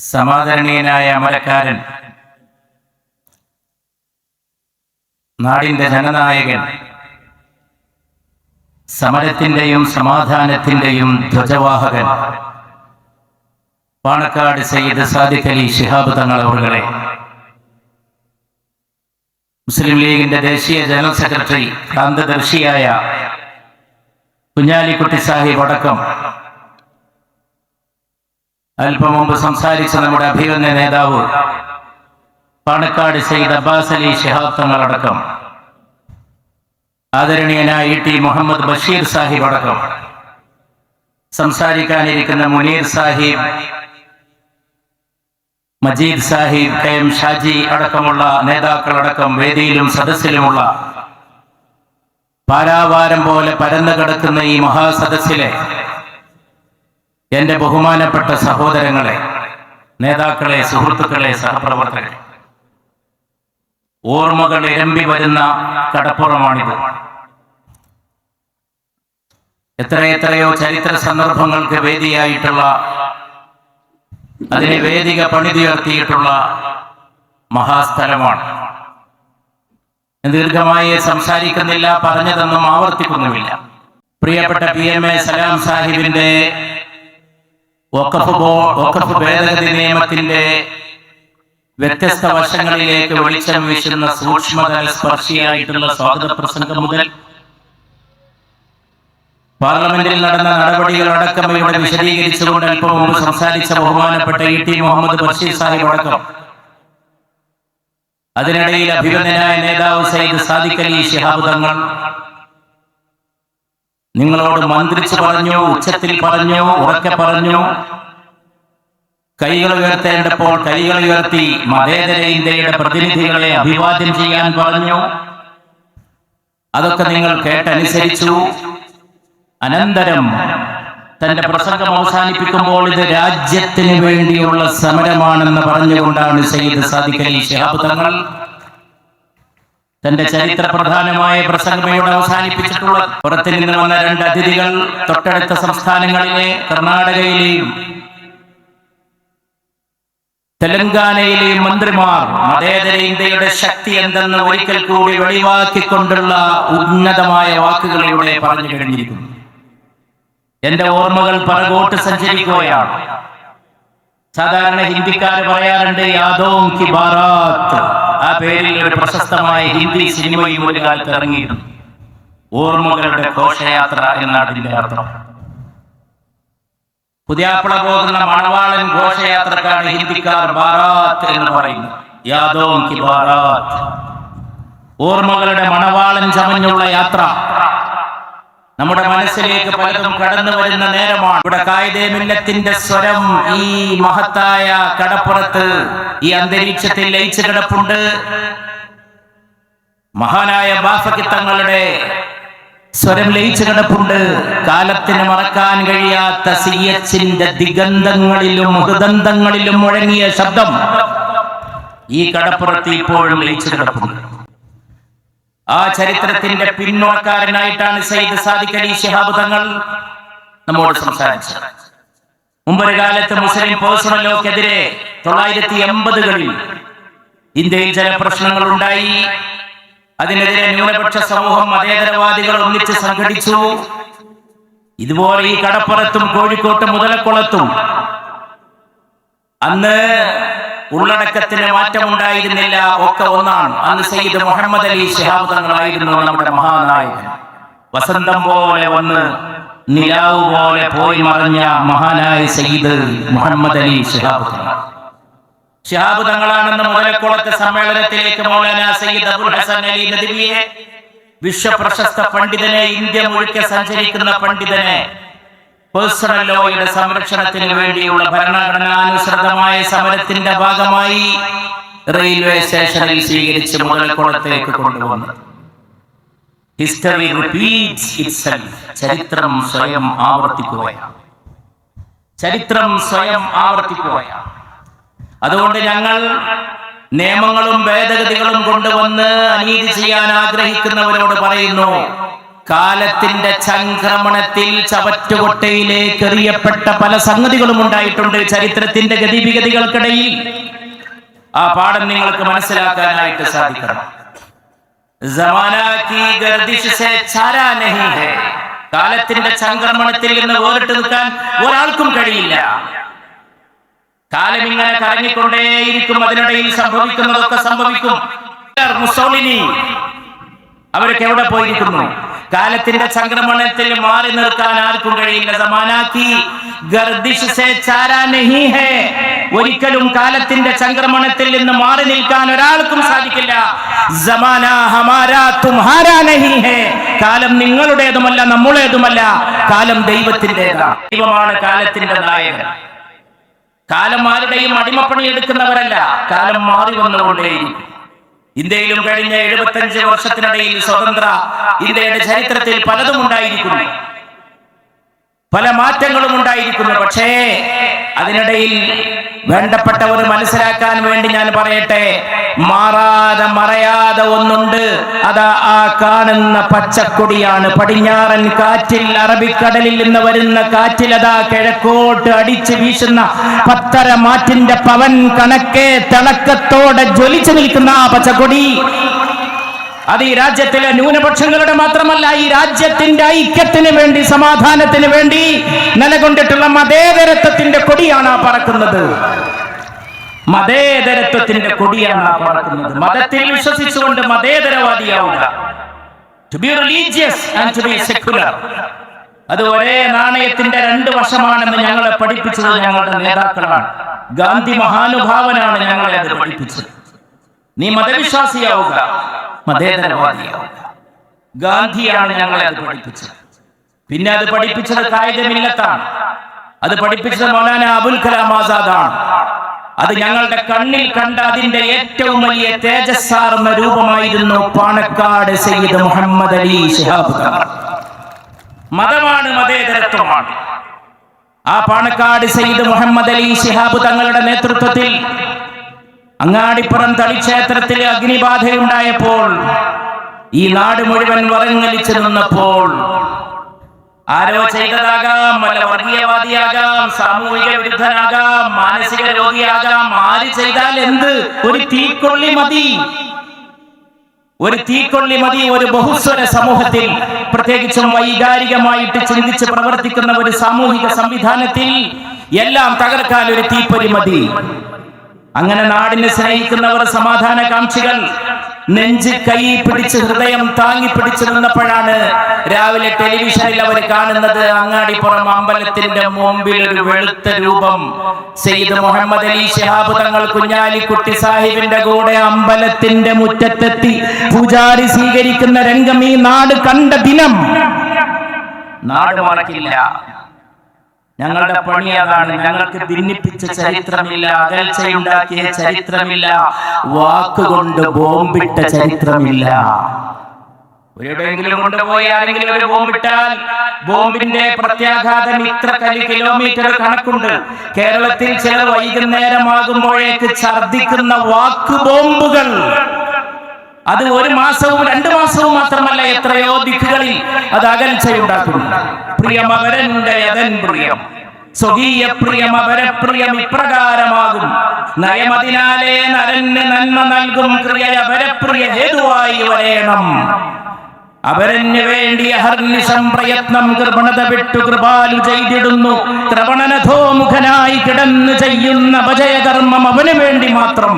സമാദരണീയനായ അമരക്കാരൻ. നാടിന്റെ ജനനായകൻ. സമരത്തിന്റെയും സമാധാനത്തിന്റെയും ധ്വജവാഹകൻ. പാണക്കാട് സയ്യിദ് സാദിഖ് അലി തങ്ങൾ അവറുകളെ മുസ്ലിം ലീഗിന്റെ ദേശീയ ജനറൽ സെക്രട്ടറി കാന്തദർശിയായ കുഞ്ഞാലിക്കുട്ടി സാഹിബ് അടക്കം അല്പം മുമ്പ് സംസാരിച്ച നമ്മുടെ അഭിമന്യ നേതാവ് പാണക്കാട് സയ്യിദ് അബ്ബാസ് അലി ശിഹാബ് തങ്ങൾ അടക്കം ആദരണീയനായ ഇ ടി മുഹമ്മദ് ബഷീർ സാഹിബ് അടക്കം. സംസാരിക്കാനിരിക്കുന്ന മുനീർ സാഹിബ് മജീദ് സാഹിബ് കെ എം ഷാജി അടക്കമുള്ള നേതാക്കളടക്കം വേദിയിലും സദസ്സിലുമുള്ള പാരാവാരം പോലെ പരന്നു കിടക്കുന്ന ഈ മഹാസദസ്സിലെ എന്റെ ബഹുമാനപ്പെട്ട സഹോദരങ്ങളെ നേതാക്കളെ സുഹൃത്തുക്കളെ സഹപ്രവർത്തകരെ ഓർമ്മകൾ ഇരമ്പി വരുന്ന കടപ്പുറമാണിത്. എത്രയെത്രയോ ചരിത്ര സന്ദർഭങ്ങൾക്ക് വേദിയായിട്ടുള്ള അതിനെ വേദിക പണിതുയർത്തിയിട്ടുള്ള മഹാസ്ഥലമാണ്. ദീർഘമായി സംസാരിക്കുന്നില്ല പറഞ്ഞതൊന്നും ആവർത്തിക്കുന്നുമില്ല. പ്രിയപ്പെട്ട പി എം എ സലാം സാഹിബിന്റെ വഖഫ് ഭേദഗതി നിയമത്തിന്റെ വ്യത്യസ്ത വശങ്ങളിലേക്ക് വെളിച്ചം വീശുന്ന സൂക്ഷ്മതല സ്പർശിയായിട്ടുള്ള സ്വാഗത പ്രസംഗം മുതൽ പാർലമെന്റിൽ നടന്ന നടപടികളടക്കം ഇവിടെ വിശദീകരിച്ചുകൊണ്ട് അല്പം മുമ്പ് സംസാരിച്ച ബഹുമാനപ്പെട്ട ഇ ടി മുഹമ്മദ് ബഷീർ സാഹിബ് അടക്കം. അതിനിടയിൽ അഭിനന്ദനായ നേതാവ് സയ്യിദ് സാദിഖലി അലി ശിഹാബ് തങ്ങൾ നിങ്ങളോട് മന്ത്രിച്ചു പറഞ്ഞു ഉച്ചത്തിൽ പറഞ്ഞു ഉറക്കെ പറഞ്ഞു. കൈകൾ ഉയർത്തേണ്ടപ്പോൾ കൈകൾ ഉയർത്തി മതേതര ഇന്ത്യയുടെ പ്രതിനിധികളെ അഭിവാദ്യം ചെയ്യാൻ പറഞ്ഞു. അതൊക്കെ നിങ്ങൾ കേട്ടനുസരിച്ചു. അനന്തരം തന്റെ പ്രസംഗം അവസാനിപ്പിക്കുമ്പോൾ ഇത് രാജ്യത്തിന് വേണ്ടിയുള്ള സമരമാണെന്ന് പറഞ്ഞുകൊണ്ടാണ് സയ്യിദ് സാദിഖലി ശിഹാബ് തങ്ങൾ തന്റെ ചരിത്ര പ്രധാനമായ പ്രസംഗമയോട് അവസാനിപ്പിച്ചിട്ടുള്ളത് പുറത്തു നിന്ന് വന്ന രണ്ട് അതിഥികൾ തൊട്ടടുത്ത സംസ്ഥാനങ്ങളിലെ കർണാടകയിലെയും തെലങ്കാനയിലെയും മന്ത്രിമാർ മതേതര ഇന്ത്യയുടെ ശക്തി എന്തെന്ന് ഒരിക്കൽ കൂടി വെളിവാക്കിക്കൊണ്ടുള്ള ഉന്നതമായ വാക്കുകളിലൂടെ പറഞ്ഞു കഴിഞ്ഞിരിക്കുന്നു. എന്റെ ഓർമ്മകൾ പറകോട്ട് സഞ്ചരിക്കുകയാണ്. സാധാരണ ഹിന്ദിക്കാർ പറയാറുണ്ട് യാദോം കി ബാറാത്ത്. ആ പേരിൽ ഒരു പ്രശസ്തമായ ഹിന്ദി സിനിമയും ഒരു കാലത്ത് ഇറങ്ങിയിരുന്നു. ഓർമ്മകളുടെ ഘോഷയാത്ര എന്നാണ് ഇതിന്റെ അർത്ഥം. പുതിയാപ്പള പോകുന്ന മണവാളൻ ഘോഷയാത്രക്കാണ് ഹിന്ദിക്കാർ ബാറാത്ത് എന്ന് പറയുന്നത്. യാദോ ഓർമ്മകളുടെ മണവാളൻ ചമഞ്ഞുള്ള യാത്ര. നമ്മുടെ മനസ്സിലേക്ക് പലതും കടന്നു വരുന്ന നേരമാണ്. ഇവിടെ കായികേ മില്ലത്തിന്റെ സ്വരം ഈ മഹത്തായ കടപ്പുറത്ത് ഈ അന്തരീക്ഷത്തിൽ ലയിച്ചു കിടപ്പുണ്ട്. മഹാനായ ബാഫക്കി തങ്ങളുടെ സ്വരം ലയിച്ചു കിടപ്പുണ്ട്. കാലത്തിന് മറക്കാൻ കഴിയാത്ത സി എച്ചിന്റെ ദിഗന്ധങ്ങളിലും ഹൃദന്തങ്ങളിലും മുഴങ്ങിയ ശബ്ദം ഈ കടപ്പുറത്ത് ഇപ്പോഴും ലയിച്ചു കിടപ്പുണ്ട്. ആ ചരിത്രത്തിന്റെ പിന്നോക്കാരനായിട്ടാണ് സയ്യിദ് സാദിഖ് അലി ശിഹാബ് തങ്ങൾ നമ്മോട് സംസാരിച്ചത്. മുമ്പൊരു കാലത്ത് മുസ്ലിം പേഴ്സണൽ ലോക്കെതിരെ തൊള്ളായിരത്തി എൺപതുകളിൽ ഇന്ത്യയിൽ ചില പ്രശ്നങ്ങൾ ഉണ്ടായി അതിനെതിരെ ന്യൂനപക്ഷ സമൂഹം മതേതരവാദികൾ ഒന്നിച്ച് സംഘടിച്ചു. ഇതുപോലെ ഈ കടപ്പുറത്തും കോഴിക്കോട്ടും മുതലക്കുളത്തും അന്ന് ഉള്ളടക്കത്തിന് മാറ്റമുണ്ടായിരുന്നില്ല. ഒക്കെ ഒന്നാണ്. അന്ന് സയ്യിദ് മുഹമ്മദ് അലി ശിഹാബ് തങ്ങളായിരുന്നു നമ്മുടെ മഹാനായകൻ. വസന്തം പോലെ വന്ന് നിലാവ് പോലെ പോയി മറിഞ്ഞ മഹാനായ സയ്യിദ് മുഹമ്മദ് അലി ശിഹാബ് തങ്ങൾ. ശിഹാബ് മുതലക്കുളത്തെ സമ്മേളനത്തിലേക്ക് മൗലാന സയ്യിദ് അബുൽ ഹസൻ അലി നദിവിയെ വിശ്വപ്രശസ്ത പണ്ഡിതനെ ഇന്ത്യ മുഴുക്കെ സഞ്ചരിക്കുന്ന പണ്ഡിതനെ ലോയുടെ സംരക്ഷണത്തിന് വേണ്ടിയുള്ള ഭരണഘടനാനുസൃതമായ സമരത്തിന്റെ ഭാഗമായി റെയിൽവേ സ്റ്റേഷനിൽ സ്വീകരിച്ച് മുതൽക്കുളത്തേക്ക് കൊണ്ടുവന്നു. History repeats itself. ചരിത്രം സ്വയം ആവർത്തിക്കുകയാണ്. ചരിത്രം സ്വയം ആവർത്തിക്കുകയാണ്. അതുകൊണ്ട് ഞങ്ങൾ നിയമങ്ങളും ഭേദഗതികളും കൊണ്ടുവന്ന് അനീതി ചെയ്യാൻ ആഗ്രഹിക്കുന്നവരോട് പറയുന്നു കാലത്തിന്റെ ചംക്രമണത്തിൽ ചവറ്റുകൊട്ടയിലേക്ക് എറിയപ്പെട്ട പല സംഗതികളും ഉണ്ടായിട്ടുണ്ട് ചരിത്രത്തിന്റെ ഗതിവിഗതികൾക്കിടയിൽ. ആ പാഠം നിങ്ങൾക്ക് മനസ്സിലാക്കാനായിട്ട് സാധിക്കണം. കാലത്തിന്റെ സംക്രമണത്തിൽ നിന്ന് വേറിട്ട് നിൽക്കാൻ ഒരാൾക്കും കഴിയില്ല. കാലം ഇങ്ങനെ കറങ്ങിക്കൊണ്ടേയിരിക്കും അതിനിടയിൽ സംഭവിക്കുന്നതൊക്കെ സംഭവിക്കും. അവരൊക്കെ എവിടെ പോയിരിക്കുന്നു? കാലത്തിന്റെ സംക്രമണത്തിൽ മാറി നിർത്താൻ ആർക്കും കഴിയില്ല. സമാനാക്കി. ഒരിക്കലും കാലത്തിന്റെ സംക്രമണത്തിൽ നിന്ന് മാറി നിൽക്കാൻ ഒരാൾക്കും സാധിക്കില്ല. ഹമാരാ കാലം നിങ്ങളുടേതുമല്ല നമ്മളേതുമല്ല കാലം ദൈവത്തിന്റെതാണ്. ദൈവമാണ് കാലത്തിന്റെ നായകൻ. കാലം ആരുടെയും അടിമപ്പണി എടുക്കുന്നവരല്ല. കാലം മാറി വന്നുകൊണ്ടേയിരിക്കും. ഇന്ത്യയിലും കഴിഞ്ഞ എഴുപത്തഞ്ച് വർഷത്തിനിടയിൽ സ്വതന്ത്ര ഇന്ത്യയുടെ ചരിത്രത്തിൽ പലതും ഉണ്ടായിരിക്കുന്നു. പല മാറ്റങ്ങളും ഉണ്ടായിരിക്കുന്നു. പക്ഷേ അതിനിടയിൽ വേണ്ടപ്പെട്ടവർ മനസ്സിലാക്കാൻ വേണ്ടി ഞാൻ പറയട്ടെ? മാറാതെ മറയാതെ ഒന്നുണ്ട്. അതാ ആ കാണുന്ന പച്ചക്കൊടിയാണ്. പടിഞ്ഞാറൻ കാറ്റിൽ അറബിക്കടലിൽ നിന്ന് വരുന്ന കാറ്റിൽ അതാ കിഴക്കോട്ട് അടിച്ച് വീശുന്ന പത്തര മാറ്റിന്റെ പവൻ കണക്കെ തിളക്കത്തോടെ ജ്വലിച്ചു നിൽക്കുന്ന ആ പച്ചക്കൊടി. അത് ഈ രാജ്യത്തിലെ ന്യൂനപക്ഷങ്ങളുടെ മാത്രമല്ല ഈ രാജ്യത്തിന്റെ ഐക്യത്തിന് വേണ്ടി സമാധാനത്തിന് വേണ്ടി നിലകൊണ്ടിട്ടുള്ള മതേതരത്വത്തിന്റെ കൊടിയാണ് ആ പറക്കുന്നത്. മതേതരത്വത്തിന്റെ കൊടിയാണ് ആ പറക്കുന്നത്. മതത്തിൽ വിശ്വസിച്ചുകൊണ്ട് മതേതരവാദിയാവുക. ആൻഡ് ടു ബി അത് ഒരേ നാണയത്തിന്റെ രണ്ട് വശമാണെന്ന് ഞങ്ങളെ പഠിപ്പിച്ചത് ഞങ്ങളുടെ നേതാക്കളാണ്. ഗാന്ധി മഹാനുഭാവനാണ് ഞങ്ങളെ അത് പഠിപ്പിച്ചത്. നീ മതവിശ്വാസിയാവുക. മതേതരവാദിയാവുക. ഗാന്ധിയാണ് ഞങ്ങളെ അത് പഠിപ്പിച്ചത്. പിന്നെ അത് പഠിപ്പിച്ചത് കായികമില്ലത്താണ് അത് പഠിപ്പിച്ചത് മൗലാന അബുൽ കലാം ആസാദാണ്. അത് ഞങ്ങളുടെ കണ്ണിൽ കണ്ട അതിന്റെ ഏറ്റവും വലിയ തേജസ്സാർന്ന രൂപമായിരുന്നു പാണക്കാട് സയ്യിദ് മുഹമ്മദ് അലി ശിഹാബ് മതമാണ് മതേതരത്വമാണ്. ആ പാണക്കാട് സയ്യിദ് മുഹമ്മദ് അലി ശിഹാബ് തങ്ങളുടെ നേതൃത്വത്തിൽ അങ്ങാടിപ്പുറം തളിക്ഷേത്രത്തിൽ അഗ്നിബാധയുണ്ടായപ്പോൾ ഈ നാട് മുഴുവൻ വറങ്ങലിച്ചു നിന്നപ്പോൾ ആരോ ചെയ്തതാകാം വല്ല വർഗീയവാദിയാകാം സാമൂഹിക വിരുദ്ധനാകാം മാനസിക രോഗിയാകാം ആര് ചെയ്താൽ എന്ത്? ഒരു തീക്കൊള്ളി മതി. ഒരു തീക്കൊള്ളി മതി ഒരു ബഹുസ്വര സമൂഹത്തിൽ. പ്രത്യേകിച്ചും വൈകാരികമായിട്ട് ചിന്തിച്ച് പ്രവർത്തിക്കുന്ന ഒരു സാമൂഹിക സംവിധാനത്തിൽ എല്ലാം തകർക്കാൻ ഒരു തീപ്പൊരി മതി. അങ്ങനെ നാടിനെ സ്നേഹിക്കുന്നവർ സമാധാനകാംക്ഷികൾ നെഞ്ച് കൈ പിടിച്ച് ഹൃദയം താങ്ങി പിടിച്ചു നിന്നപ്പോഴാണ് രാവിലെ ടെലിവിഷനിൽ അവർ കാണുന്നത് അങ്ങാടിപ്പുറം അമ്പലത്തിന്റെ മുമ്പിൽ ഒരു വെളുത്ത രൂപം. സെയ്ദ് മുഹമ്മദ് അലി ശിഹാബ് തങ്ങൾ കുഞ്ഞാലിക്കുട്ടി സാഹിബിന്റെ കൂടെ അമ്പലത്തിന്റെ മുറ്റത്തെത്തി പൂജാരി സ്വീകരിക്കുന്ന രംഗം ഈ നാട് കണ്ട ദിനം. നാട് മറക്കില്ല. ഞങ്ങളുടെ പണി അതാണ്. ഞങ്ങൾക്ക് ഭിന്നിപ്പിച്ച ചരിത്രമില്ല. അകൽച്ചയുണ്ടാക്കിയ ചരിത്രമില്ല. വാക്കുകൊണ്ട് ബോംബിട്ട ചരിത്രമില്ല. ഒരിടെങ്കിലും കൊണ്ടുപോയി ആരെങ്കിലും ഒരു ബോംബിട്ടാൽ ബോംബിന്റെ പ്രത്യാഘാതം ഇത്ര കലി കിലോമീറ്റർ കണക്കുണ്ട്. കേരളത്തിൽ ചില വൈകുന്നേരമാകുമ്പോഴേക്ക് ഛർദിക്കുന്ന വാക്ക് ബോംബുകൾ. അത് ഒരു മാസവും രണ്ടു മാസവും മാത്രമല്ല എത്രയോ ദിക്കുകളിൽ അത് അകൽച്ചയുണ്ടാക്കുന്നു. പ്രിയമവരന്റെ യതൻ പ്രിയം. സ്വകീയ പ്രിയം ഇപ്രകാരമാകും. നയമതിനാലേ നരന് നന്മ നൽകും ക്രിയ അവരപ്രിയ ഹേതുവായി വരേണം. അവരന് വേണ്ടി അഹർനിശം പ്രയത്നം കൃപണത വിട്ടു കൃപാലു ചെയ്തിടുന്നു. ത്രവണനധോമുഖനായി കിടന്നു ചെയ്യുന്ന ഭജയകർമ്മം അവന് വേണ്ടി മാത്രം.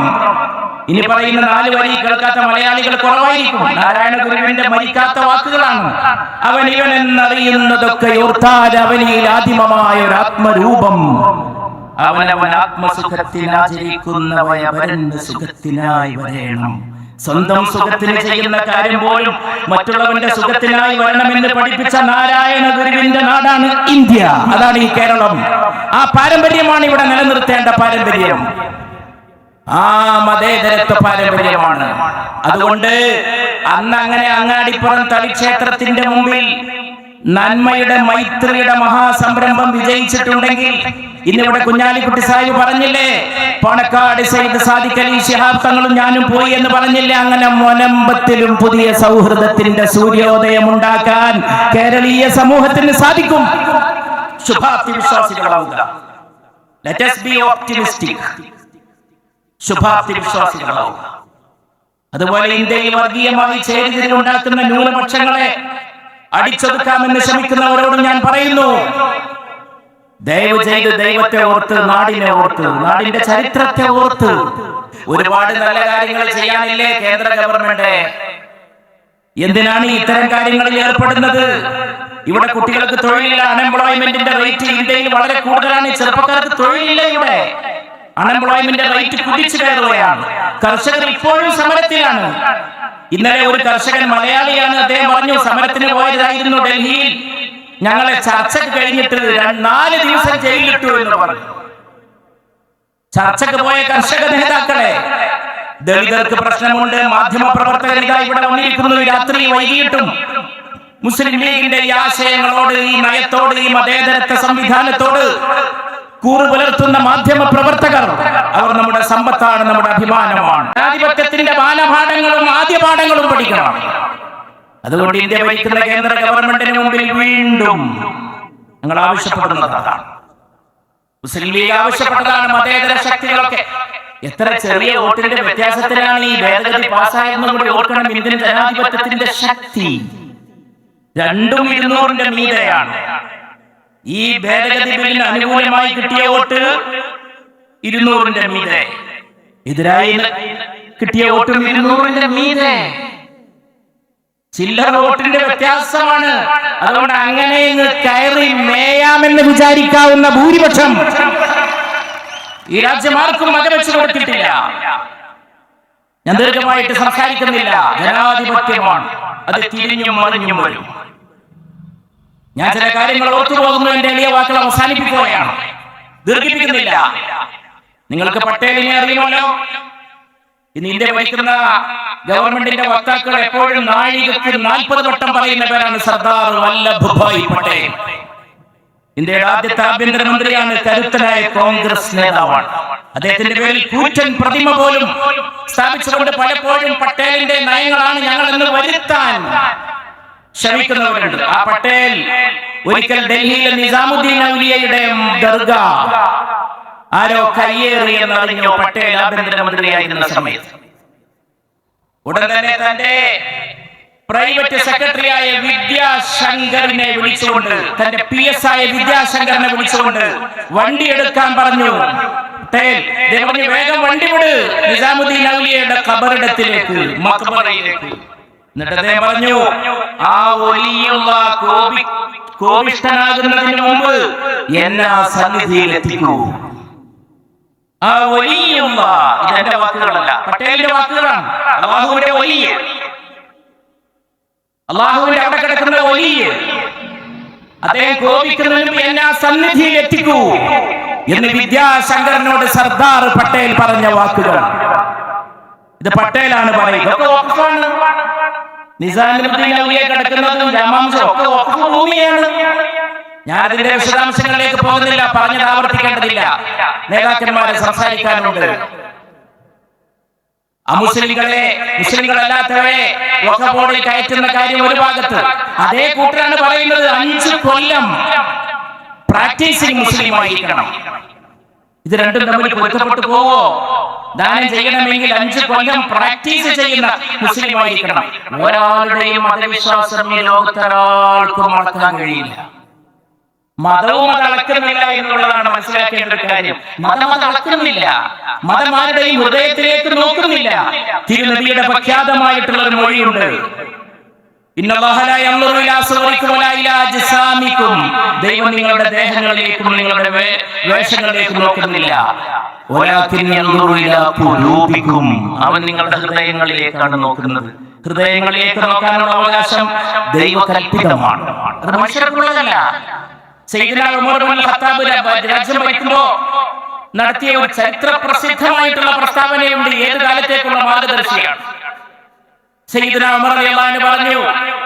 ഇനി പറയുന്ന നാല് വരി കേൾക്കാത്ത മലയാളികൾ കുറവായിരിക്കും. നാരായണ ഗുരുവിന്റെ മരിക്കാത്ത വാക്കുകളാണ്. അവൻ ഇവൻ എന്നറിയുന്നതൊക്കെ ഓർത്താൽ അവനിൽ ആദിമമായ ഒരു ആത്മരൂപം. അവനവൻ ആത്മസുഖത്തിനാചരിക്കുന്നവയവരന്റെ സുഖത്തിനായി വരേണം. സ്വന്തം സുഖത്തിന് ചെയ്യുന്ന കാര്യം പോലും മറ്റുള്ളവന്റെ സുഖത്തിനായി വരണമെന്ന് പഠിപ്പിച്ച നാരായണ ഗുരുവിന്റെ നാടാണ് ഇന്ത്യ. അതാണ് ഈ കേരളം. ആ പാരമ്പര്യമാണ് ഇവിടെ നിലനിർത്തേണ്ട പാരമ്പര്യം. ആ മതേതരത്വ പാരമ്പര്യമാണ്. അതുകൊണ്ട് അന്ന് അങ്ങനെ അങ്ങാടിപ്പുറം തളിക്ഷേത്രത്തിന്റെ മുമ്പിൽ നന്മയുടെ മൈത്രിയുടെ മഹാസംരംഭം വിജയിച്ചിട്ടുണ്ടെങ്കിൽ ഇന്നിവിടെ കുഞ്ഞാലിക്കുട്ടി സാഹിബ് പറഞ്ഞില്ലേ പണക്കാട് സൈദ് സാദിഖ് അലി ശിഹാബ് തങ്ങളും ഞാനും പോയി എന്ന് പറഞ്ഞില്ലേ അങ്ങനെ മൊനമ്പത്തിലും പുതിയ സൗഹൃദത്തിന്റെ സൂര്യോദയം ഉണ്ടാക്കാൻ കേരളീയ സമൂഹത്തിന് സാധിക്കും. ശുഭാപ്തി വിശ്വാസികളാവുക. Let us be optimistic. ശുഭാപ്തി വിശ്വാസികളാവും അതുപോലെ ഇന്ത്യയിൽ വർഗീയമായി ചേരിതിരിവ് ഉണ്ടാക്കുന്ന ന്യൂനപക്ഷങ്ങളെ അടിച്ചൊതുക്കാമെന്ന് ശ്രമിക്കുന്നവരോട് ഞാൻ പറയുന്നു. ദയവ് ചെയ്ത് ദൈവത്തെ ഓർത്ത് നാടിനെ ഓർത്ത് നാടിന്റെ ചരിത്രത്തെ ഓർത്ത്. ഒരുപാട് നല്ല കാര്യങ്ങൾ ചെയ്യാനില്ലേ കേന്ദ്ര ഗവൺമെന്റ്? എന്തിനാണ് ഇത്തരം കാര്യങ്ങളിൽ ഏർപ്പെടുന്നത്? ഇവിടെ കുട്ടികൾക്ക് തൊഴിലില്ല അൺഎംപ്ലോയ്മെന്റിന്റെ റേറ്റ് ഇന്ത്യയിൽ വളരെ കൂടുതലാണ് ചെറുപ്പക്കാർക്ക് തൊഴിലില്ല ഇവിടെ. അൺഎംപ്ലോയ്മെന്റ് റേറ്റ് കുതിച്ചു കയറുകയാണ്. കർഷകർ ഇപ്പോഴും സമരത്തിലാണ്. ഇന്നലെ ഒരു കർഷകൻ മലയാളിയാണ്. അദ്ദേഹം പറഞ്ഞു സമരത്തിന് പോയതായിരുന്നു ഡൽഹിയിൽ. ഞങ്ങളെ ചർച്ചക്ക് കഴിഞ്ഞിട്ട് നാല് ദിവസം ജയിലിട്ടു എന്ന് പറഞ്ഞു. ചർച്ചക്ക് പോയ കർഷക നേതാക്കളെ ദളിതർക്ക് പ്രശ്നമുണ്ട് മാധ്യമ പ്രവർത്തകർ ഇവിടെ വന്നിരിക്കുന്നു. രാത്രി വൈകിട്ടും മുസ്ലിം ലീഗിന്റെ ഈ ആശയങ്ങളോട് ഈ നയത്തോട് ഈ മതേതരത്വ സംവിധാനത്തോട് കൂറു പുലർത്തുന്ന മാധ്യമ പ്രവർത്തകർ അവർ നമ്മുടെ സമ്പത്താണ് നമ്മുടെ അഭിമാനമാണ്. ജനാധിപത്യത്തിന്റെ ബാലപാഠങ്ങളും ആദ്യ പാഠങ്ങളും പഠിക്കണം. അതുകൊണ്ട് ഇന്ത്യ ഭരിക്കുന്ന കേന്ദ്ര ഗവൺമെന്റിന് മുമ്പിൽ വീണ്ടും ഞങ്ങൾ ആവശ്യപ്പെടുന്നത് അതാണ്. മുസ്ലിം ലീഗ് ആവശ്യപ്പെട്ടതാണ് മതേതര ശക്തികളൊക്കെ. എത്ര ചെറിയ വോട്ടിന്റെ വ്യത്യാസത്തിലാണ് ഈ ഭേദഗതി പാസ്സായതെന്നും കൂടി ഓർക്കണം ഇന്ത്യൻ ജനാധിപത്യത്തിന്റെ ശക്തി. രണ്ടും ഇരുന്നൂറിന്റെ മീതെയാണ്. ഈ ഭേദഗതി ബില്ലിന് അനുകൂലമായി കിട്ടിയ വോട്ട് ഇരുന്നൂറിന്റെ മീതെ. എതിരായി കിട്ടിയ വോട്ടും ഇരുന്നൂറിന്റെ മീതെ. ചില്ലറ വോട്ടിന്റെ വ്യത്യാസമാണ്. അതുകൊണ്ട് അങ്ങനെ കയറി മേയാമെന്ന് വിചാരിക്കാവുന്ന ഭൂരിപക്ഷം ഈ രാജ്യമാർക്കും മകവെച്ച് കൊടുത്തിട്ടില്ല. ഞാൻ ദീർഘമായിട്ട് സംസാരിക്കുന്നില്ല. ജനാധിപത്യമാണ് അത് തിരിഞ്ഞും മറിഞ്ഞും വരും. ഞാൻ ചില കാര്യങ്ങൾ ഓർത്തു പോകുന്നു എന്റെ എളിയ വാക്കുകൾ അവസാനിപ്പിക്കുകയാണ്. ദീർഘിപ്പിക്കുന്നില്ല. നിങ്ങൾക്ക് പട്ടേലിനെ അറിയുമല്ലോ? ഇന്ന് ഇന്ത്യ ഭരിക്കുന്ന ഗവൺമെന്റിന്റെ വക്താക്കൾ എപ്പോഴും നാഴികക്ക് നാൽപ്പത് വട്ടം പറയുന്ന പേരാണ് സർദാർ വല്ലഭഭായ് പട്ടേൽ. ഇന്ത്യയുടെ ആദ്യത്തെ ആഭ്യന്തരമന്ത്രിയാണ് കരുത്തനായ കോൺഗ്രസ് നേതാവാണ്. അദ്ദേഹത്തിന്റെ പേരിൽ കൂറ്റൻ പ്രതിമ പോലും സ്ഥാപിച്ചുകൊണ്ട് പലപ്പോഴും പട്ടേലിന്റെ നയങ്ങളാണ് ഞങ്ങൾ എന്ന് വരുത്താൻ ശ്രമിക്കുന്നവരുണ്ട് ആ പട്ടേൽ ഒരിക്കൽ ഡൽഹിയിലെ നിസാമുദ്ദീൻ ഔലിയയുടെ ദർഗ ആരോ കയ്യേറി എന്നറിഞ്ഞു പട്ടേൽ ആഭ്യന്തരമന്ത്രിയായിരുന്ന സമയത്ത്. ഉടൻ തന്നെ തന്റെ പ്രൈവറ്റ് സെക്രട്ടറിയായ വിദ്യാശങ്കറിനെ വിളിച്ചുകൊണ്ട് തന്റെ പി എസ് ആയ വിദ്യാശങ്കറിനെ വിളിച്ചുകൊണ്ട് വണ്ടി എടുക്കാൻ പറഞ്ഞു. പറഞ്ഞു വേഗം വണ്ടി വിട്. നിസാമുദ്ദീൻ ഔലിയയുടെ ഖബറിടത്തിലേക്ക് മക്ബറയിലേക്ക്. എന്നിട്ട് അദ്ദേഹം പറഞ്ഞു ആ ഒലിയുള്ള കോപി കോപിഷ്ഠനാകുന്നതിന് മുമ്പ് എന്നെ ആ സന്നിധിയിൽ എത്തിക്കൂ ആ വലിയുള്ള ഇതെന്റെ വാക്കുകളല്ല പട്ടേലിന്റെ വാക്കുകളാണ്. അള്ളാഹുവിന്റെ വലിയ. അള്ളാഹുവിന്റെ അവിടെ കിടക്കുന്ന വലിയ. അദ്ദേഹം കോപിക്കുന്നതിന് എന്നെ ആ സന്നിധിയിൽ എത്തിക്കൂ എന്ന് വിദ്യാശങ്കരനോട് സർദാർ പട്ടേൽ പറഞ്ഞ വാക്കുകൾ. ഇത് പട്ടേലാണ് പറയുന്നത്. ഒക്കെ ഭൂമിയാണ്. ഞാൻ അതിന്റെ വിശദാംശങ്ങളിലേക്ക് പോകുന്നില്ല പറഞ്ഞത് ആവർത്തിക്കേണ്ടതില്ല. നേതാക്കന്മാരെ സംസാരിക്കാനുണ്ട്. അമുസ്ലിങ്ങളെ മുസ്ലിങ്ങളല്ലാത്തവരെ ഒക്കെ ബോർഡിൽ കയറ്റുന്ന കാര്യം ഒരു ഭാഗത്ത്. അതേ കൂട്ടരാണ് പറയുന്നത് അഞ്ച് കൊല്ലം പ്രാക്ടീസിംഗ് മുസ്ലിം ആയിരിക്കണം. ഇത് രണ്ടും തമ്മിൽ പൊരുത്തപ്പെട്ടു പോവോ? ദാനം ചെയ്യണമെങ്കിൽ അഞ്ച് കൊല്ലം പ്രാക്ടീസ് ചെയ്യുന്ന മുസ്ലിം ആയിരിക്കണം ഒരാളുടെയും മതവിശ്വാസം ഈ ലോകത്തൊരാൾക്കും വളർത്താൻ കഴിയില്ല. മതവും അത് അളക്കുന്നില്ല എന്നുള്ളതാണ് മനസ്സിലാക്കേണ്ട ഒരു കാര്യം. മതം അത് അളക്കുന്നില്ല. മതമാരുടെയും ഹൃദയത്തിലേക്ക് നോക്കുന്നില്ല. തിരുനബിയുടെ പ്രഖ്യാതമായിട്ടുള്ള ഒരു മൊഴിയുണ്ട്. ദൈവം നിങ്ങളുടെ ദേഹങ്ങളിലേക്കും നിങ്ങളുടെ വേഷങ്ങളിലേക്കും നോക്കുന്നില്ല. അവൻ നിങ്ങളുടെ ഹൃദയങ്ങളിലേക്കാണ് നോക്കുന്നത്. ഹൃദയങ്ങളിലേക്ക് നോക്കാനുള്ള അവകാശം ദൈവകൽപ്പിതമാണ്. അത് മനുഷ്യർക്കുള്ളതല്ല. രാജ്യം ഭരിക്കുമ്പോ നടത്തിയ ഒരു ചരിത്ര പ്രസിദ്ധമായിട്ടുള്ള പ്രസ്താവനയുണ്ട്. ഏത് കാലത്തേക്കുള്ള മാർഗദർശിയാണ്? പറഞ്ഞു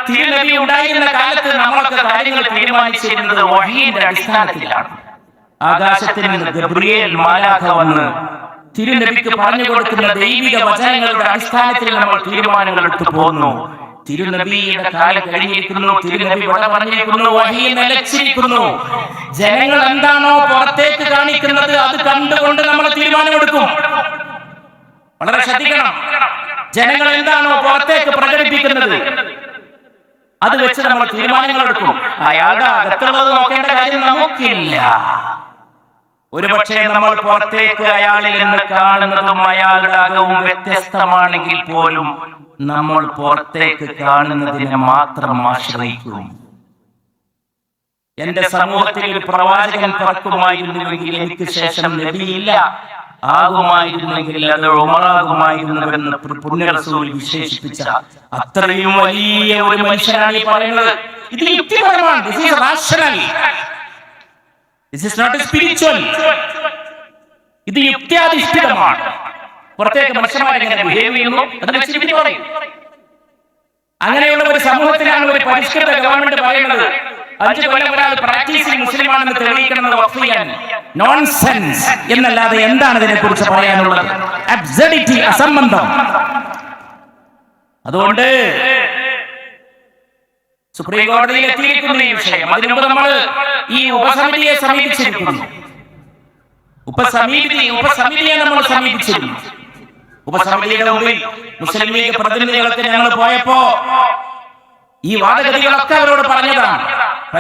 തിരുനബി ഉണ്ടായിരുന്ന കാലത്ത് തീരുമാനിച്ചിരുന്നത് അടിസ്ഥാനത്തിലാണ്. ആകാശത്തിൽ നിന്ന് മാലാഖ വന്ന് തിരുനബിക്ക് പറഞ്ഞു കൊടുക്കുന്ന ദൈവിക വചനങ്ങളുടെ അടിസ്ഥാനത്തിൽ നമ്മൾ തീരുമാനങ്ങൾ എടുത്തു പോന്നു. തിരുനബിയുടെ കാലം കഴിഞ്ഞിരിക്കുന്നു തിരുനബി ഇവിടെ പറഞ്ഞിരിക്കുന്നു വഹി നിലച്ചിരിക്കുന്നു. ജനങ്ങൾ എന്താണോ പുറത്തേക്ക് കാണിക്കുന്നത് അത് കണ്ടുകൊണ്ട് നമ്മൾ തീരുമാനമെടുക്കും. വളരെ ശ്രദ്ധിക്കണം. ജനങ്ങൾ എന്താണോ പുറത്തേക്ക് പ്രകടിപ്പിക്കുന്നത് അത് വെച്ച് നമ്മൾ തീരുമാനങ്ങൾ എടുക്കും അയാളുടെ അകത്തുള്ളത് നോക്കേണ്ട കാര്യം നമുക്കില്ല. ഒരുപക്ഷെ നമ്മൾ പുറത്തേക്ക് അയാളിൽ നിന്ന് കാണുന്നതും അയാളുടെ അകവും വ്യത്യസ്തമാണെങ്കിൽ പോലും നമ്മൾ പുറത്തേക്ക് കാണുന്നതിനെ മാത്രം ആശ്രയിക്കും. എന്റെ സമൂഹത്തിൽ ഒരു പ്രവാചകൻ പറക്കുമായിരുന്നുവെങ്കിൽ എനിക്ക് ശേഷം നബിയില്ല. ആകുമായിരുന്നെങ്കിൽ അത് ഉമറാകുമായിരുന്നുവെന്ന് പുണ്യറസൂൽ വിശേഷിപ്പിച്ച അത്രയും വലിയ ഒരു മനുഷ്യനാണ് ഈ പറയുന്നത്. ഇത് യുക്തിപരമാണ്. This is rational this is not spiritual ഇത് യുക്തിയാധിഷ്ഠിതമാണ്. പുറത്തേക്ക് മനുഷ്യന്മാരെങ്ങനെ ചെയ്യുന്നു. അങ്ങനെയുള്ള ഒരു സമൂഹത്തിലാണ് ഒരു പരിഷ്കൃത ഗവൺമെന്റ് പറയുന്നത്. അഞ്ചു കൊല്ലം ഒരാൾ പ്രാക്ടീസിംഗ് മുസ്ലിമാണെന്ന് തെളിയിക്കണമെന്ന് വഖഫ് ചെയ്യാൻ നോൺസെൻസ് എന്നല്ലാതെ എന്താണ് ഇതിനെ കുറിച്ച് പറയാനുള്ളത്? അബ്സഡിറ്റി അസംബന്ധം. അതുകൊണ്ട് സുപ്രീം കോടതിയിൽ എത്തിയിരിക്കുന്ന ഈ വിഷയം അതിനു നമ്മൾ ഈ ഉപസമിതിയെ സമീപിച്ചിരിക്കുന്നു. ഉപസമിതി ഉപസമിതിയെ നമ്മൾ സമീപിച്ചിരുന്നു. ഉപസമിതിയുടെ മുമ്പിൽ മുസ്ലിം ലീഗ് പ്രതിനിധികൾക്ക് ഞങ്ങൾ പോയപ്പോ ഈ വാദഗതികളൊക്കെ അവരോട് പറഞ്ഞതാണ്.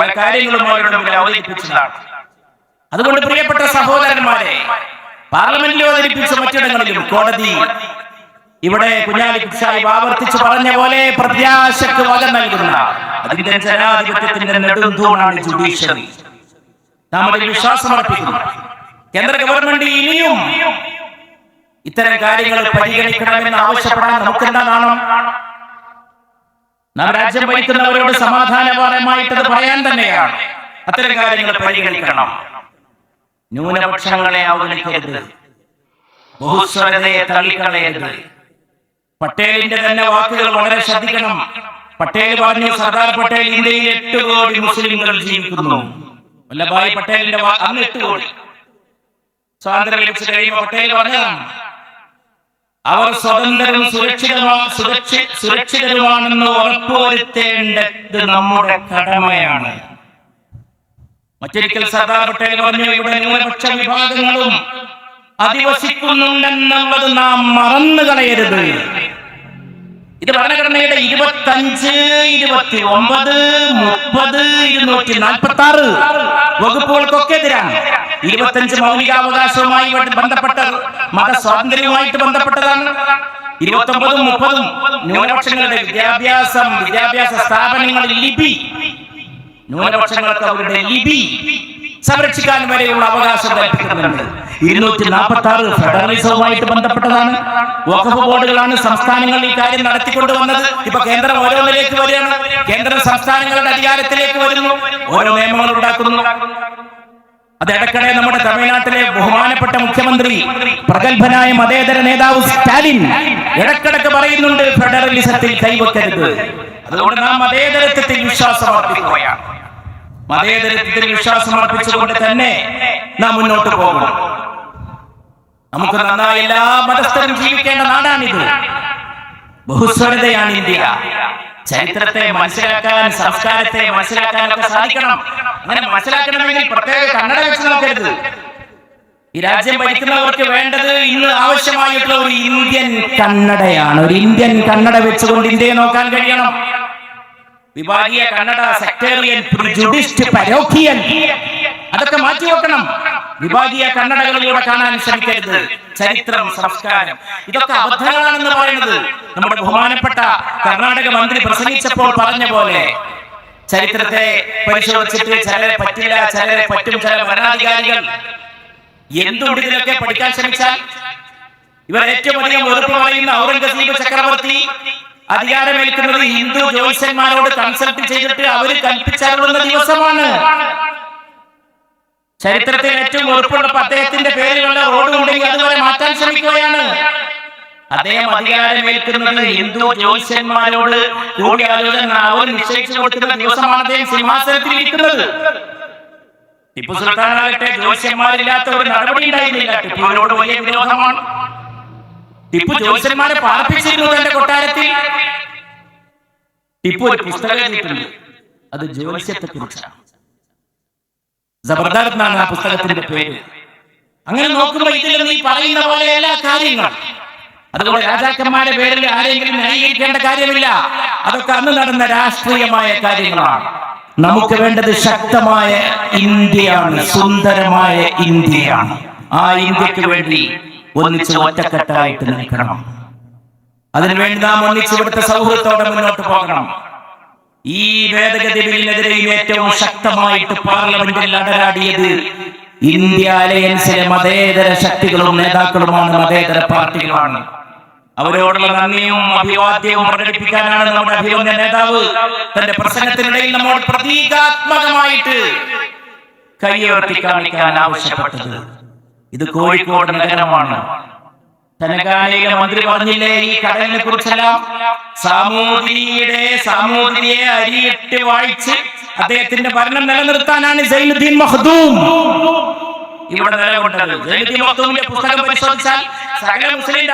പല കാര്യങ്ങളും അവരുടെ മുമ്പിൽ അവതരിപ്പിച്ചതാണ്. അതുകൊണ്ട് പ്രിയപ്പെട്ട സഹോദരന്മാരെ പാർലമെന്റിൽ അവതരിപ്പിച്ച മറ്റിടങ്ങളിലും കോടതി ഇവിടെ സാഹിബ് ആവർത്തിച്ച് പറഞ്ഞ പോലെ പ്രത്യാശക്ക് വക നൽകുന്ന അതിന്റെ ജനാധിപത്യത്തിന്റെ നെടുന്തൂണാണ് ജുഡീഷ്യറി. നാം അതിൽ വിശ്വാസം അർപ്പിക്കുന്നു കേന്ദ്ര ഗവൺമെന്റ് ഇനിയും ഇത്തരം കാര്യങ്ങൾ പരിഗണിക്കണമെന്ന് ആവശ്യപ്പെടാൻ നമുക്കെന്താ നാണം? നാം രാജ്യം ഭരിക്കുന്നവരോട് സമാധാനപരമായിട്ടത് പറയാൻ തന്നെയാണ്. അത്തരം കാര്യങ്ങൾ പരിഗണിക്കണം. ന്യൂനപക്ഷങ്ങളെ അവഗണിക്കരുത്. ബഹുസ്വരതയെ തള്ളിക്കളയരുത്. പട്ടേലിന്റെ തന്നെ വാക്കുകൾ വളരെ ശ്രദ്ധിക്കണം. പട്ടേൽ പറഞ്ഞു സർദാർ പട്ടേൽ ഇന്ത്യയിൽ എട്ട് കോടി മുസ്ലിങ്ങൾ ജീവിക്കുന്നു. വല്ലഭായ് പട്ടേലിന്റെ അന്ന് എട്ട് കോടി. സ്വാതന്ത്ര്യം ലഭിച്ചു കഴിയുമ്പോൾ പട്ടേൽ പറഞ്ഞതാണ് അവർ സ്വതന്ത്രരും സുരക്ഷിതമാ സുരക്ഷി സുരക്ഷിതരുമാണെന്ന് ഉറപ്പുവരുത്തേണ്ടത് നമ്മുടെ കടമയാണ്. മറ്റൊരിക്കൽ സർദാർ പട്ടേൽ പറഞ്ഞു ഇവിടെ ന്യൂനപക്ഷ വിഭാഗങ്ങളും അധിവസിക്കുന്നുണ്ടെന്നുള്ളത് നാം മറന്നു കളയരുത്. ഇത് ഭരണഘടനയുടെ ഇരുപത്തി അഞ്ച് ഇരുപത്തി ഒമ്പത് മുപ്പത് ഇരുന്നൂറ്റി നാൽപ്പത്തി ആറ് വകുപ്പുകൾക്കൊക്കെ എതിരാണ്. ഇരുപത്തഞ്ച് മൗലികാവകാശവുമായി ബന്ധപ്പെട്ട മതസ്വാതന്ത്ര്യവുമായിട്ട് ബന്ധപ്പെട്ടതാണ്. ഇരുപത്തി ഒമ്പതും മുപ്പതും ന്യൂനപക്ഷങ്ങളുടെ വിദ്യാഭ്യാസം വിദ്യാഭ്യാസ സ്ഥാപനങ്ങളിൽ ലിപി. ന്യൂനപക്ഷങ്ങൾക്ക് അവരുടെ ലിപി സംരക്ഷിക്കാൻ വരെയുള്ള അവകാശം കൽപ്പിക്കുന്നുണ്ട് ഇരുന്നൂറ്റി നാൽപ്പത്തി ആറ് ഫെഡറലിസവുമായിട്ട് ബന്ധപ്പെട്ടതാണ്. വഖഫ് ബോർഡുകളാണ് സംസ്ഥാനങ്ങൾ ഈ കാര്യം നടത്തിക്കൊണ്ടുവന്നത്. ഇപ്പൊ കേന്ദ്രം ഓരോന്നിലേക്ക് വരികയാണ്. കേന്ദ്ര സംസ്ഥാനങ്ങളുടെ അധികാരത്തിലേക്ക് വരുന്നു. ഓരോ നിയമങ്ങൾ ഉണ്ടാക്കുന്നു. അത് ഇടയ്ക്കിടെ നമ്മുടെ തമിഴ്നാട്ടിലെ ബഹുമാനപ്പെട്ട മുഖ്യമന്ത്രി പ്രഗത്ഭനായ മതേതര നേതാവ് സ്റ്റാലിൻ ഇടക്കിടക്ക് പറയുന്നുണ്ട് ഫെഡറലിസത്തിൽ കൈവക്കരുത്. അതുകൊണ്ട് നാം മതേതരത്വത്തിൽ വിശ്വാസം അർപ്പിക്കുകയാണ്. മതേതരത്വത്തിൽ വിശ്വാസം അർപ്പിച്ചുകൊണ്ട് തന്നെ നാം മുന്നോട്ട് പോകണം. നമുക്ക് നന്നായി എല്ലാ മതസ്ഥരും ജീവിക്കേണ്ട നാടാണിത്. ബഹുസ്വരതയാണ് ഇന്ത്യ. ചരിത്രത്തെ മനസ്സിലാക്കാൻ സംസ്കാരത്തെ മനസ്സിലാക്കാനൊക്കെ സാധിക്കണം. അങ്ങനെ മനസ്സിലാക്കണമെങ്കിൽ പ്രത്യേക കന്നഡ വെച്ച് നോക്കരുത്. ഈ രാജ്യം ഭരിക്കുന്നവർക്ക് വേണ്ടത് ഇന്ന് ആവശ്യമായിട്ടുള്ള ഒരു ഇന്ത്യൻ കന്നഡയാണ് ഒരു ഇന്ത്യൻ കന്നഡ വെച്ചുകൊണ്ട് ഇന്ത്യയെ നോക്കാൻ കഴിയണം. വിഭാഗീയ കന്നഡ സെക്ടേറിയൻ പ്രിജുഡിസ്റ്റ് പരോക്കിയൻ അതൊക്കെ മാറ്റി വെക്കണം. വിഭാഗീയ കന്നഡകളിലൂടെ കാണാൻ ശ്രമിക്കരുത്. ചരിത്രം സംസ്കാരം. ഇതൊക്കെ അബദ്ധങ്ങളാണെന്ന് പറയുന്നത്. നമ്മുടെ ബഹുമാനപ്പെട്ട കർണാടക മന്ത്രി പ്രസംഗിച്ചപ്പോൾ പറഞ്ഞ പോലെ ചരിത്രത്തെ പരിശോധിച്ചിട്ട് ചിലരെ പറ്റില്ല ചിലരെ പറ്റും ചില ഭരണാധികാരികൾ എന്തുകൊണ്ട് ഇതിലൊക്കെ പഠിക്കാൻ ശ്രമിച്ചാൽ? ഇവർ ഏറ്റവും അധികം വെറുപ്പ് പറയുന്ന ഔറംഗസീബ് ചക്രവർത്തി അധികാരമേൽക്കുന്നത് ഹിന്ദു ജ്യോത്സ്യന്മാരോട് കൺസൾട്ട് ചെയ്തിട്ട് അവർ കൽപ്പിച്ചറിവുന്ന ദിവസമാണ്. ചരിത്രത്തിൽ ഏറ്റവും വെറുപ്പുള്ളപ്പോ അദ്ദേഹത്തിന്റെ പേരിലുള്ള റോഡ് ഉണ്ടെങ്കിൽ അതുവരെ മാറ്റാൻ ശ്രമിക്കുകയാണ്. അദ്ദേഹം അധികാരമേൽക്കുന്നത് ഹിന്ദു ജ്യോത്സ്യന്മാരോട് കൂടിയാലോചന അവർ നിശ്ചയിച്ചു കൊടുക്കുന്ന ദിവസമാണ് അദ്ദേഹം സിംഹാസനത്തിൽ ഇരിക്കുന്നത്. ടിപ്പു സുൽത്താനാകട്ടെ ജ്യോത്സ്യന്മാരില്ലാത്ത ഒരു നടപടി ഉണ്ടായിരുന്നില്ല. ടിപ്പുവിനോട് വലിയ വിരോധമാണ്. ടിപ്പു ജ്യോത്സ്യന്മാരെ പാർപ്പിച്ചിരുന്നു തന്റെ കൊട്ടാരത്തിൽ. ടിപ്പു ഒരു പുസ്തകം അത് ജ്യോത്സ്യത്തെ കുറിച്ചാണ് ജബർദാർ ആ പുസ്തകത്തിന്റെ പേര്. അങ്ങനെ നോക്കുമ്പോൾ ഇതിൽ നീ പറയുന്ന പോലെ എല്ലാ കാര്യങ്ങൾ അതുകൊണ്ട് രാജാക്കന്മാരുടെ പേരിൽ ആരെങ്കിലും ന്യായീകരിക്കേണ്ട കാര്യമില്ല. അതൊക്കെ അന്ന് നടന്ന രാഷ്ട്രീയമായ കാര്യങ്ങളാണ്. നമുക്ക് വേണ്ടത് ശക്തമായ ഇന്ത്യയാണ്. സുന്ദരമായ ഇന്ത്യയാണ്. ആ ഇന്ത്യയ്ക്ക് വേണ്ടി ഒന്നിച്ച് ഒറ്റക്കെട്ടായിട്ട് നിൽക്കണം. അതിനുവേണ്ടി നാം ഒന്നിച്ച് ഇവിടുത്തെ സൗഹൃദത്തോടെ മുന്നോട്ട് പോകണം. ഈ ഭേദഗതി ബില്ലിനെതിരെയും ഏറ്റവും ശക്തമായിട്ട് പാർലമെന്റിൽ അടരാടിയത് ഇന്ത്യ അലയൻസിലെ മതേതര ശക്തികളും നേതാക്കളുമാണ് മതേതര പാർട്ടികളാണ് അവരോടുള്ള നന്ദിയും അഭിവാദ്യവും പ്രകടിപ്പിക്കാനാണ് നമ്മുടെ അഭിമന്യ നേതാവ്. തന്റെ പ്രസംഗത്തിനിടയിൽ നമ്മോട് പ്രതീകാത്മകമായിട്ട് കൈയുയർത്തി കാണിക്കാൻ ആവശ്യപ്പെട്ടത് ഇത് കോഴിക്കോട് നഗരമാണ്. തെലങ്കാനയിലെ മന്ത്രി പറഞ്ഞില്ലേ ഈ കടലിനെ കുറിച്ചെല്ലാം? സാമൂതിരിയുടെ സാമൂതിരിയെ അരിയിട്ട് വായിച്ച് അദ്ദേഹത്തിന്റെ ഭരണം നിലനിർത്താനാണ് സൈനുദ്ദീൻ മഹദൂം. ഇവിടെ നിലകൊണ്ടത്. സൈനുദ്ദീൻ മുസ്ലിം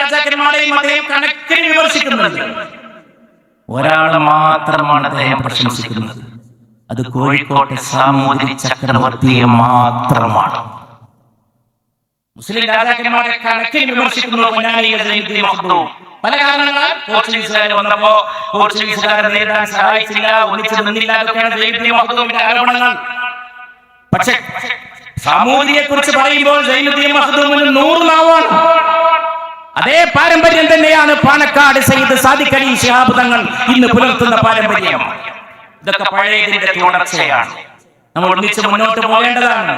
ഒരാളെ മാത്രമാണ് അദ്ദേഹം പ്രശംസിക്കുന്നത്. അത് കോഴിക്കോട്ടെ സാമൂതിരി ചക്രവർത്തിയെ മാത്രമാണ്. മുസ്ലിം രാജാക്കന്മാരെ കണക്കിന് വിമർശിക്കുന്നു. പല കാരണങ്ങളാൽ പോർച്ചുഗീസുകാർ വന്നപ്പോ പോർച്ചുഗീസുകാരെ നേരിടാൻ സഹായിച്ചില്ല ഒന്നിച്ചു നിന്നില്ല അതൊക്കെയാണ് ആരോപണങ്ങൾ. പക്ഷെ സാമൂതിരിയെ കുറിച്ച് പറയുമ്പോൾ സൈനുദ്ദീൻ മഖ്ദൂമിന് നൂറ് നാവാണ്. അതേ പാരമ്പര്യം തന്നെയാണ് പാണക്കാട് സയ്യിദ് സാദിഖ് അലി ശിഹാബ് തങ്ങൾ ഇന്ന് പുലർത്തുന്ന പാരമ്പര്യം. ഇതൊക്കെ പഴയതിന്റെ തുടർച്ചയാണ്. നമ്മൾ ഒന്നിച്ച് മുന്നോട്ട് പോകേണ്ടതാണ്.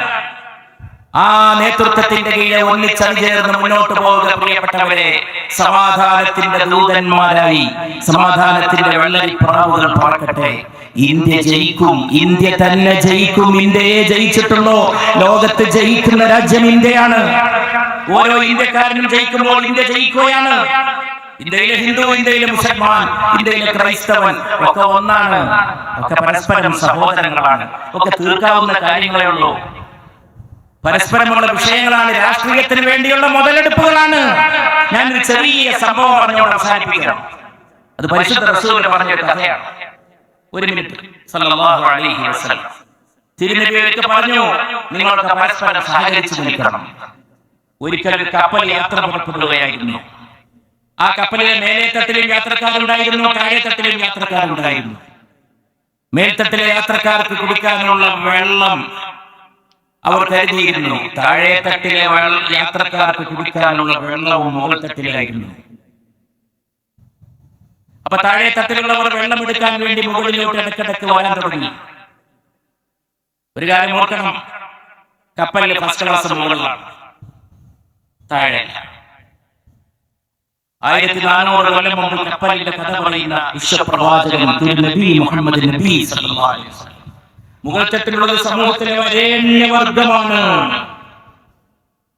ആ നേതൃത്വത്തിന്റെ കീഴിൽ ഒന്നിച്ചണിചേർന്ന് മുന്നോട്ട് പോവുക പ്രിയപ്പെട്ടവരെ. സമാധാനത്തിന്റെ ദൂതന്മാരായി സമാധാനത്തിന്റെ വെള്ളരി പ്രാവുകൾ പറക്കട്ടെ. ഇന്ത്യ ജയിക്കും ഇന്ത്യ തന്നെ ജയിക്കും. ഇന്ത്യയെ ജയിച്ചിട്ടുള്ളൂ? ലോകത്ത് ജയിക്കുന്ന രാജ്യം ഇന്ത്യയാണ്. ഓരോ ഇന്ത്യക്കാരനും ജയിക്കുമ്പോൾ ഇന്ത്യ ജയിക്കുകയാണ്. ഇന്ത്യയിലെ ഹിന്ദു ഇന്ത്യയിലെ മുസൽമാൻ ഇന്ത്യയിലെ ക്രൈസ്തവൻ ഒക്കെ ഒന്നാണ്. ഒക്കെ പരസ്പരം സഹോദരങ്ങളാണ്. ഒക്കെ തീർക്കാവുന്ന കാര്യങ്ങളേ ഉള്ളൂ. പരസ്പരമുള്ള വിഷയങ്ങളാണ് രാഷ്ട്രീയത്തിന് വേണ്ടിയുള്ള മുതലെടുപ്പുകളാണ്. ഒരു ചെറിയ സംഭവം പറഞ്ഞുകൊണ്ട് അവസാനിപ്പിക്കണം അത് പരിശുദ്ധ റസൂൽ പറഞ്ഞൊരു കഥയാണ്. ഒരു മിനിറ്റ്. സല്ലല്ലാഹു അലൈഹി വസല്ലം. തിരുനബി പറഞ്ഞു നിങ്ങളൊക്കെ പരസ്പരം സഹകരിച്ചു നിൽക്കണം. ഒരിക്കൽ ഒരു കപ്പൽ യാത്ര പുറപ്പെടുകയായിരുന്നു. ആ കപ്പലിലെ മേലേത്തട്ടിലും തട്ടിലും യാത്രക്കാരുണ്ടായിരുന്നു താഴേത്തട്ടിലും തട്ടിലും യാത്രക്കാരുണ്ടായിരുന്നു. മേൽത്തട്ടിലെ യാത്രക്കാർക്ക് കുടിക്കാനുള്ള വെള്ളം അവർ കരുതിയിരുന്നു താഴെ തട്ടിലെ യാത്രക്കാർക്ക് കുടിക്കാനുള്ള വെള്ളവും മുകൾ തട്ടിലായിരുന്നു അപ്പൊ താഴെ തട്ടിലുള്ളവർ വെള്ളം എടുക്കാൻ വേണ്ടി മുകളിലോട്ട് ഇടക്കിടക്ക് വരാൻ തുടങ്ങി. ഒരു കാര്യം ഓർക്കണം. കപ്പലിൽ ഫസ്റ്റ് ക്ലാസ് മുകളിലാണ് താഴെ. ആയിരത്തി നാനൂറ് കൊല്ലം മുമ്പ് കപ്പലിന്റെ കഥ പറയുന്ന വിശ്വപ്രവാചകൻ തിരുനബി മുഹമ്മദ് നബി സല്ലല്ലാഹു അലൈഹി വസല്ലം. മുകൾത്തട്ടിലുള്ളത് സമൂഹത്തിലെ വരേണ്യ വരേണ്യവർഗമാണ്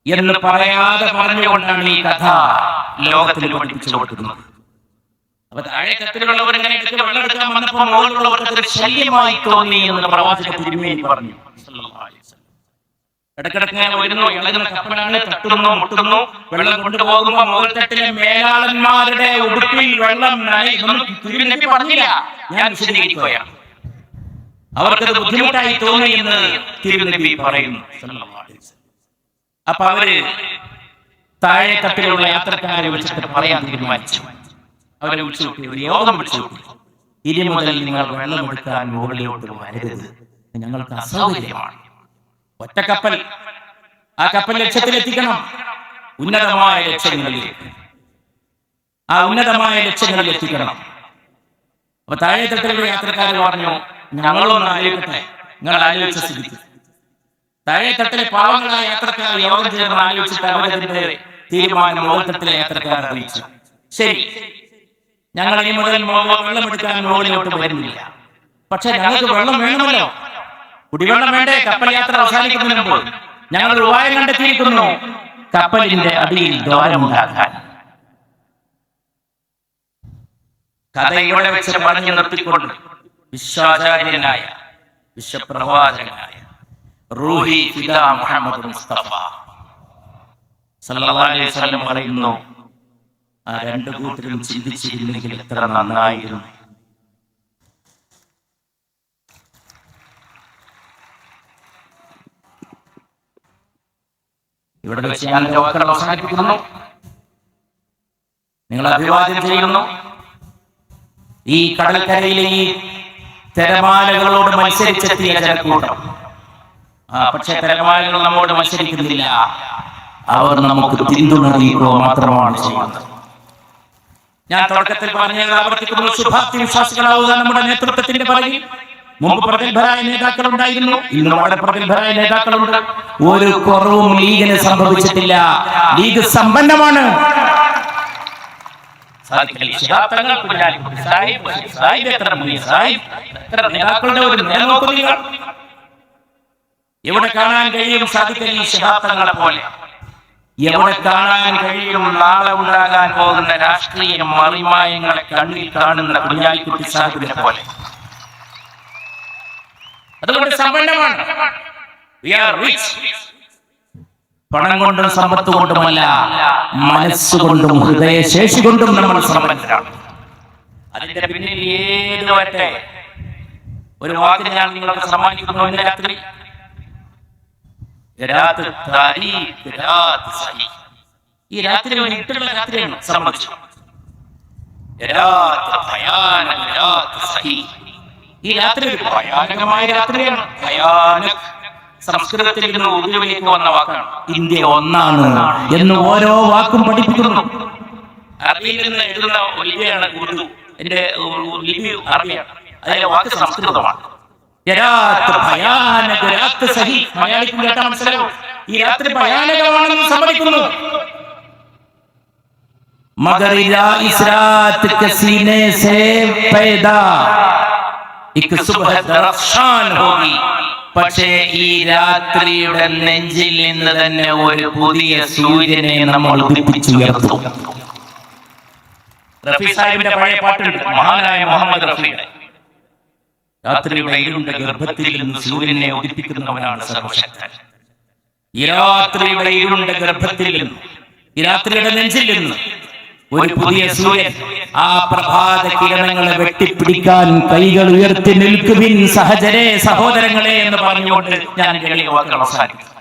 എന്ന് പറയാതെ പറഞ്ഞുകൊണ്ടാണ് ഈ കഥ ലോകത്തിൽ പഠിപ്പിച്ചു കൊടുക്കുന്നത്. അപ്പൊ താഴെ തട്ടിലുള്ളവർ ഇങ്ങനെ എടുത്ത് വെള്ളം എടുക്കാൻ വന്നപ്പോ മുകളിലുള്ളവർക്ക് അതൊരു ശല്യമായി തോന്നി എന്ന് പ്രവാചക തിരുമേനി പറഞ്ഞു. ഇടക്കിടക്ക് ഇങ്ങനെ വരുന്നു ഇളകുന്ന കപ്പലാണ് തട്ടുന്നു മുട്ടുന്നു. വെള്ളം കൊണ്ടുപോകുമ്പോ മുകൾ തട്ടിലെ മേലാളന്മാരുടെ ഉടുപ്പിൽ വെള്ളം നനയുന്നു. തിരുനബി പറഞ്ഞില്ല. ഞാൻ വിശദീകരിക്കുകയാണ്. അവർക്കത് ബുദ്ധിമുട്ടായി തോന്നി എന്ന് തിരുനബി പറയുന്നു. അപ്പൊ അവർ താഴെ തട്ടിലുള്ള യാത്രക്കാരെ വിളിച്ചിട്ട് പറയാൻ തീരുമാനിച്ചു. അവരെ വിളിച്ചു യോഗം വിളിച്ചു ഇനി മുതൽ നിങ്ങൾ വെള്ളം എടുക്കാൻ മുകളിലോട്ട് വരരുത്. ഞങ്ങൾക്ക് അസൗകര്യമാണ്. കപ്പൽ. ആ കപ്പൽ ലക്ഷ്യത്തിലെത്തിക്കണം. ഉന്നതമായ ലക്ഷ്യങ്ങളിലേക്ക്. ആ ഉന്നതമായ ലക്ഷ്യങ്ങളിൽ എത്തിക്കണം അപ്പൊ താഴെ തട്ടിലുള്ള യാത്രക്കാർ പറഞ്ഞു ഞങ്ങളൊന്ന് ആലോചിക്കട്ടെ. നിങ്ങൾ ആലോചിച്ച സ്ഥിതിക്ക് താഴെ തട്ടിലെ പാവങ്ങളായ യാത്രക്കാർ യോഗം ചേർന്ന് ആലോചിച്ചിട്ട് അവരതിന്റെ തീരുമാനം ലോകത്തട്ടിലെ യാത്രക്കാർ അറിയിച്ചു. ശരി. ഞങ്ങൾ ഇനി മുതൽ വെള്ളമെടുക്കാൻ മുകളിലോട്ട് വരുന്നില്ല. പക്ഷെ ഞങ്ങൾക്ക് വെള്ളം വേണമല്ലോ. കുടിവെള്ളം വേണ്ടേ? കപ്പൽ യാത്ര അവസാനിക്കുന്നതിന് മുമ്പ് ഞങ്ങൾ ഉപായം കണ്ടെത്തിയിരിക്കുന്നു. കപ്പലിന്റെ അടിയിൽ ദ്വാരമുണ്ടാക്കാൻ. കഥ ഇവിടെ വെച്ച് പറഞ്ഞു നിർത്തിക്കൊണ്ട് വിശ്വാചാര്യനായ വിശ്വപ്രവാചകനായ റൂഹി ഫിദ മുഹമ്മദ് മുസ്തഫ. സല്ലല്ലാഹു അലൈഹി പറയുന്നു ആ രണ്ട് കൂട്ടരും ചിന്തിച്ചിരുന്നെങ്കിൽ എത്ര നന്നായിരുന്നു. ഇവിടെ വെച്ച് ഞാൻ എന്റെ വാക്കുകൾ അവസാനിപ്പിക്കുന്നു. നിങ്ങൾ അഭിവാദ്യം ചെയ്യുന്നു. ഈ കടൽക്കരയിലെ ഈ തിരമാലകളോട് മത്സരിച്ചെത്തിയ ജനക്കൂട്ടം ആ പക്ഷെ തിരമാലകൾ നമ്മോട് മത്സരിക്കുന്നില്ല. അവർ നമുക്ക് പിന്തുണറിയുക മാത്രമാണ് ചെയ്യുന്നത്. ഞാൻ തുടക്കത്തിൽ പറഞ്ഞത് ആവർത്തിക്കുന്നു ശുഭാപ്തി വിശ്വാസികളാവുക നമ്മുടെ നേതൃത്വത്തിന്റെ പറയും മുമ്പ് പ്രഗത്ഭരായ നേതാക്കൾ ഉണ്ടായിരുന്നു ഇന്ന് വളരെ പ്രഗത്ഭരായ നേതാക്കളുണ്ട്. ഒരു കുറവും ലീഗിന് സംഭവിച്ചിട്ടില്ല. ലീഗ് സമ്പന്നമാണ്. കുഞ്ഞാലിക്കുട്ടി സാഹിബ്, ബഷീർ സാഹിബ്, ഒരു നിങ്ങൾ. എവിടെ കാണാൻ കഴിയും സാധിക്കലി ശതാബ്ദങ്ങളെ പോലെ? എവിടെ കാണാൻ കഴിയും നാളെ ഉണ്ടാകാൻ പോകുന്ന രാഷ്ട്രീയ മറിമായങ്ങളെ കണ്ണിൽ കാണുന്ന കുഞ്ഞാലിക്കുട്ടി സാഹിബിനെ പോലെ? അതുകൊണ്ട് സമ്പന്നമാണ്. We are rich. പണം കൊണ്ടും സമ്പത്ത് കൊണ്ടുമല്ല മനസ്സുകൊണ്ടും ഹൃദയശേഷി കൊണ്ടും നമ്മൾ സമ്പന്നരാണ് അതിന്റെ പിന്നിൽ ഏത് വരട്ടെ? ഒരു വാക്ക് ഞാൻ നിങ്ങൾക്ക് സമ്മാനിക്കുന്നു. ഇന്ന് രാത്രി. ഈ രാത്രി ഒരു രാത്രിയാണ് സമ്മതിച്ചു. ഈ രാത്രി ഒരു ഭയാനകമായ രാത്രിയാണ്. ഭയാനക് സംസ്കൃതത്തിൽ നിന്ന് ഉറുദുവിലേക്ക് വന്ന വാക്കാണ് ഇന്ത്യ ഒന്നാണ് എന്ന് ഓരോ വാക്കും പഠിപ്പിക്കുന്നു. അറബിയിൽ നിന്ന് എഴുതുന്ന ലിപിയാണ് ഉറുദു. എന്റെ ലിപി അറബിയാണ്. അതിലെ വാക്ക് സംസ്കൃതമാണ്. ഈ ഭയാനകമാണെന്ന് പക്ഷേ ഈ രാത്രിയുടെ നെഞ്ചിൽ നിന്ന് തന്നെ ഒരു പുതിയ സൂര്യനെ നമ്മൾ ഉദിപ്പിച്ചുയർത്തും റഫി സാഹിബിന്റെ പഴയ പാട്ടുണ്ട് മഹാനായ മുഹമ്മദ് റഫിയുടെ രാത്രിയുടെ ഇരുണ്ട ഗർഭത്തിൽ നിന്ന് സൂര്യനെ ഉദിപ്പിക്കുന്നവനാണ് സർവശക്തൻ. ഈ രാത്രിയുടെ ഇരുണ്ട ഗർഭത്തിൽ നിന്ന് ഈ രാത്രിയുടെ നെഞ്ചിൽ നിന്ന് ഒരു പുതിയ സൂര്യൻ ആ പ്രഭാത കിരണങ്ങളെ വെട്ടിപ്പിടിക്കാൻ കൈകൾ ഉയർത്തി നിൽക്കുവിൻ സഹജരെ സഹോദരങ്ങളെ എന്ന് പറഞ്ഞുകൊണ്ട് ഞാൻ അവസാനിക്കും